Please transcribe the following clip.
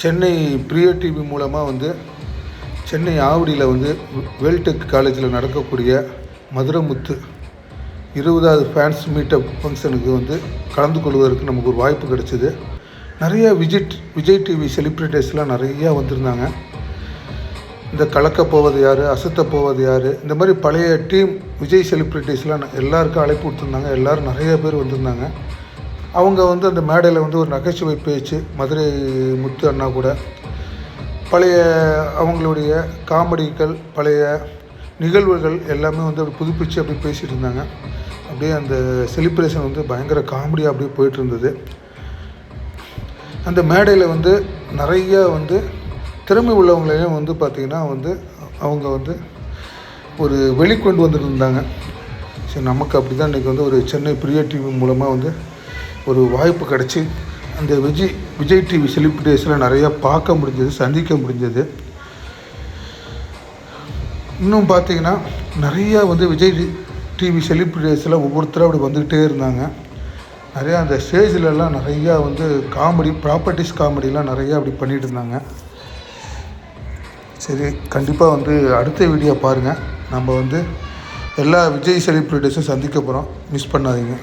Chennai பிரியோ TV மூலமாக வந்து சென்னை ஆவடியில் வந்து வேல்டெக் காலேஜில் நடக்கக்கூடிய மதுரமுத்து இருபதாவது ஃபேன்ஸ் மீட்டப் ஃபங்க்ஷனுக்கு வந்து கலந்து கொள்வதற்கு நமக்கு ஒரு வாய்ப்பு கிடைச்சிது. நிறைய விஜய் விஜய் டிவி செலிப்ரிட்டிஸ்லாம் நிறையா வந்திருந்தாங்க. இந்த கலக்க போவது யார் அசத்த போவது யார் இந்த மாதிரி பழைய டீம் விஜய் செலிப்ரிட்டிஸ்லாம் எல்லாருக்கும் அழைப்பு கொடுத்துருந்தாங்க எல்லோரும் நிறைய பேர் வந்திருந்தாங்க. அவங்க வந்து அந்த மேடையில் வந்து ஒரு நகைச்சுவை பேச்சு மதுரை முத்து அண்ணா கூட. பழைய அவங்களுடைய காமெடிகள் பழைய நிகழ்வுகள் எல்லாமே வந்து அப்படி புதுப்பிச்சு அப்படி பேசிகிட்டு இருந்தாங்க. அப்படியே அந்த செலிப்ரேஷன் வந்து பயங்கர காமெடியாக அப்படியே போயிட்டு இருந்தது. அந்த மேடையில் வந்து நிறைய வந்து திறமை உள்ளவங்களையும் வந்து பார்த்திங்கன்னா வந்து அவங்க வந்து ஒரு வெளிக்கொண்டு வந்துட்டு இருந்தாங்க சரி நமக்கு அப்படி தான் இன்றைக்கி வந்து ஒரு சென்னை பிரியா டிவி மூலமாக வந்து ஒரு வாய்ப்பு கிடச்சி அந்த விஜய் விஜய் டிவி செலிப்ரிட்டிஸில் நிறையா பார்க்க முடிஞ்சது சந்திக்க முடிஞ்சது. இன்னும் பார்த்தீங்கன்னா நிறையா வந்து விஜய் டிவி செலிப்ரிட்டிஸில் ஒவ்வொருத்தரும் அப்படி வந்துக்கிட்டே இருந்தாங்க. நிறையா அந்த ஸ்டேஜிலலாம் நிறையா வந்து காமெடி ப்ராப்பர்ட்டிஸ் காமெடிலாம் நிறையா அப்படி பண்ணிகிட்டு இருந்தாங்க. சரி கண்டிப்பாக வந்து அடுத்த வீடியோ பாருங்கள் நம்ம வந்து எல்லா விஜய் செலிப்ரிட்டிஸும் சந்திக்க போகிறோம் மிஸ் பண்ணாதீங்க.